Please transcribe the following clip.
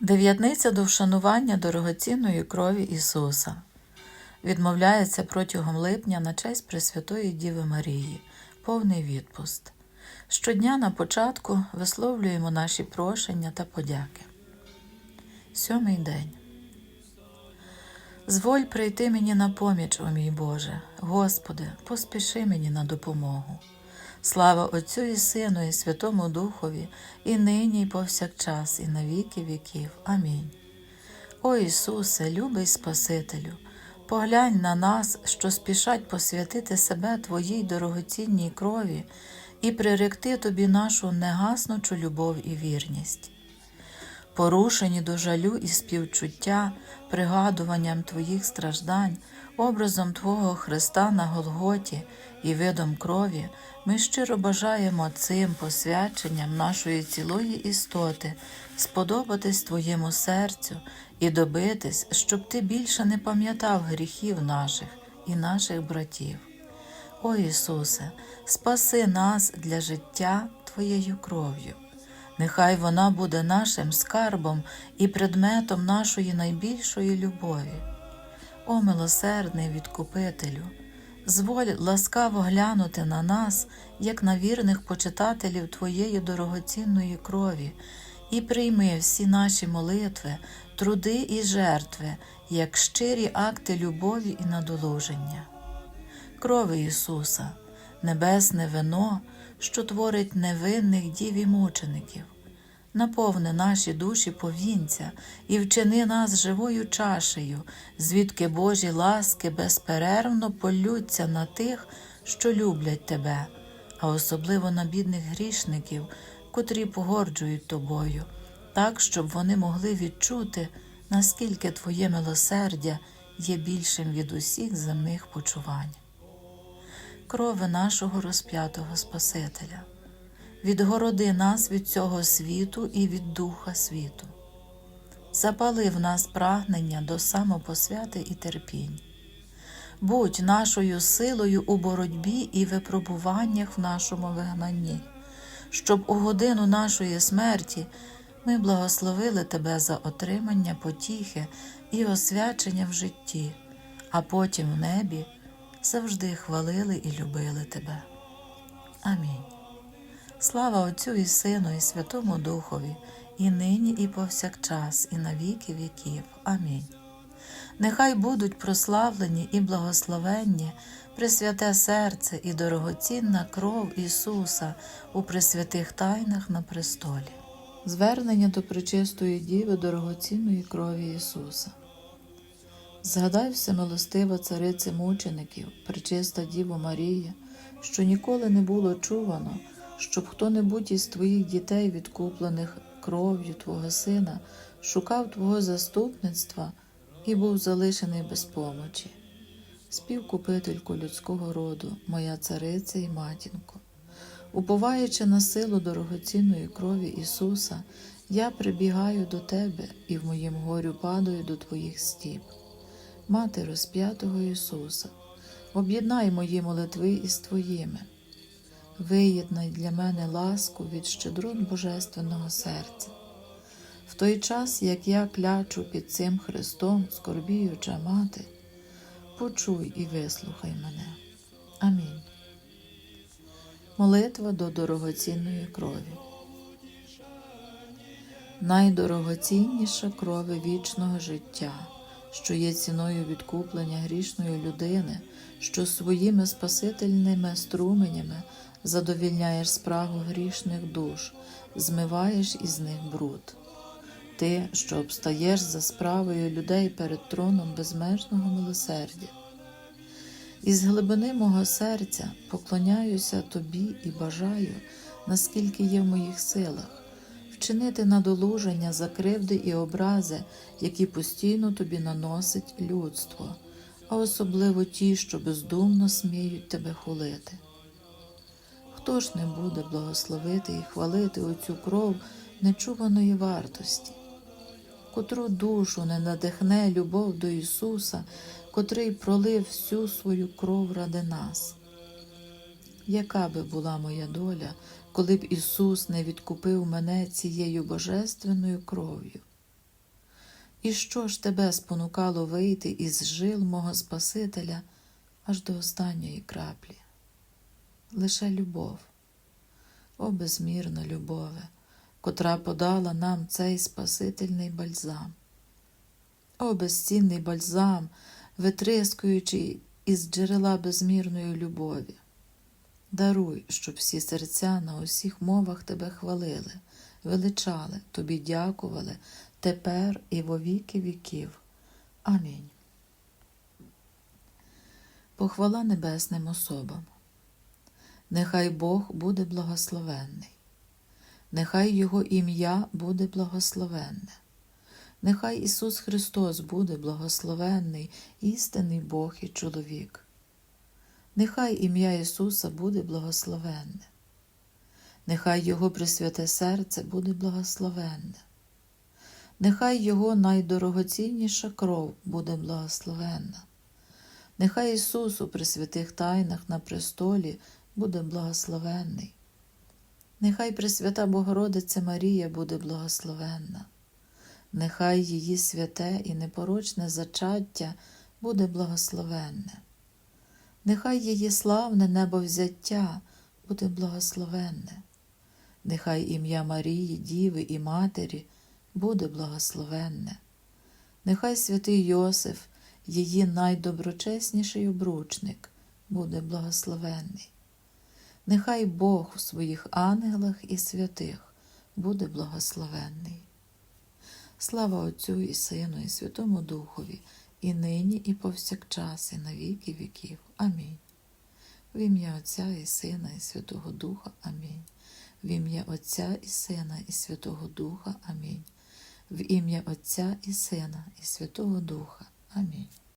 Дев'ятниця до вшанування дорогоцінної крові Ісуса відмовляється протягом липня на честь Пресвятої Діви Марії, повний відпуст. Щодня на початку висловлюємо наші прошення та подяки. Сьомий день. Зволь прийти мені на поміч, о мій Боже, Господи, поспіши мені на допомогу. Слава Отцю і Сину, і Святому Духові, і нині, і повсякчас, і на віки віків. Амінь. О Ісусе, любий Спасителю, поглянь на нас, що спішать посвятити себе Твоїй дорогоцінній крові і приректи Тобі нашу негаснучу любов і вірність. Порушені до жалю і співчуття, пригадуванням Твоїх страждань, образом Твого Христа на Голготі і видом крові, ми щиро бажаємо цим посвяченням нашої цілої істоти сподобатись Твоєму серцю і добитись, щоб Ти більше не пам'ятав гріхів наших і наших братів. О Ісусе, спаси нас для життя Твоєю кров'ю. Нехай вона буде нашим скарбом і предметом нашої найбільшої любові. О милосердний відкупителю, зволь ласкаво глянути на нас, як на вірних почитателів Твоєї дорогоцінної крові, і прийми всі наші молитви, труди і жертви, як щирі акти любові і надолуження. Крови Ісуса, небесне вино, що творить невинних дів і мучеників. Наповни наші душі повінця і вчини нас живою чашею, звідки Божі ласки безперервно полються на тих, що люблять Тебе, а особливо на бідних грішників, котрі погорджують Тобою, так, щоб вони могли відчути, наскільки Твоє милосердя є більшим від усіх земних почувань. Крови нашого розп'ятого Спасителя відгороди нас від цього світу і від Духа світу. Запали в нас прагнення до самопосвяти і терпінь. Будь нашою силою у боротьбі і випробуваннях в нашому вигнанні, щоб у годину нашої смерті ми благословили Тебе за отримання потіхи і освячення в житті, а потім в небі завжди хвалили і любили Тебе. Амінь. Слава Отцю і Сину, і Святому Духові, і нині, і повсякчас, і на віки віків. Амінь. Нехай будуть прославлені і благословенні Пресвяте серце і дорогоцінна кров Ісуса у пресвятих тайнах на престолі. Звернення до пречистої Діви дорогоцінної крові Ісуса. Згадай всемилостива царице мучеників, пречиста Діво Марія, що ніколи не було чувано щоб хто-небудь із твоїх дітей, відкуплених кров'ю Твого Сина, шукав Твого заступництва і був залишений без помочі. Співкупительку людського роду, моя цариця і матінко, уповаючи на силу дорогоцінної крові Ісуса, я прибігаю до Тебе і в моїм горю падаю до Твоїх стіп. Мати розп'ятого Ісуса, об'єднай мої молитви із Твоїми виєднай для мене ласку від щедрот Божественного серця. В той час, як я клячу під цим Христом, скорбіюча мати, почуй і вислухай мене. Амінь. Молитва до дорогоцінної крові. Найдорогоцінніша крови вічного життя, що є ціною відкуплення грішної людини, що своїми спасительними струменями задовільняєш спрагу грішних душ, змиваєш із них бруд. Ти, що обстаєш за справою людей перед троном безмежного милосердя. Із глибини мого серця поклоняюся тобі і бажаю, наскільки є в моїх силах, вчинити надолуження за кривди і образи, які постійно тобі наносить людство, а особливо ті, що бездумно сміють тебе хулити. Хто ж не буде благословити і хвалити оцю кров нечуваної вартості, котру душу не надихне любов до Ісуса, котрий пролив всю свою кров ради нас? Яка би була моя доля, коли б Ісус не відкупив мене цією божественною кров'ю? І що ж тебе спонукало вийти із жил мого Спасителя аж до останньої краплі? Лише любов, о безмірна любове, котра подала нам цей Спасительний бальзам. О безцінний бальзам, витрискуючи із джерела безмірної любові. Даруй, щоб всі серця на усіх мовах тебе хвалили, величали, тобі дякували тепер і во віки віків. Амінь. Похвала небесним особам. Нехай Бог буде благословенний, нехай Його ім'я буде благословенне, нехай Ісус Христос буде благословенний, істинний Бог і чоловік. Нехай ім'я Ісуса буде благословенне, нехай Його присвяте серце буде благословенне, нехай Його найдорогоцінніша кров буде благословенна, нехай Ісус у присвятих тайнах на престолі буде благословенний, нехай Пресвята Богородиця Марія буде благословенна, нехай її святе і непорочне зачаття буде благословенне. Нехай її славне небовзяття буде благословенне, нехай ім'я Марії, Діви і Матері буде благословенне, нехай святий Йосиф, її найдоброчесніший обручник, буде благословенний. Нехай Бог у своїх ангелах і святих буде благословенний. Слава Отцю і Сину, і Святому Духові, і нині, і повсякчас, і на віки віків. Амінь. В ім'я Отця і Сина, і Святого Духа. Амінь. В ім'я Отця і Сина, і Святого Духа. Амінь. В ім'я Отця і Сина, і Святого Духа. Амінь.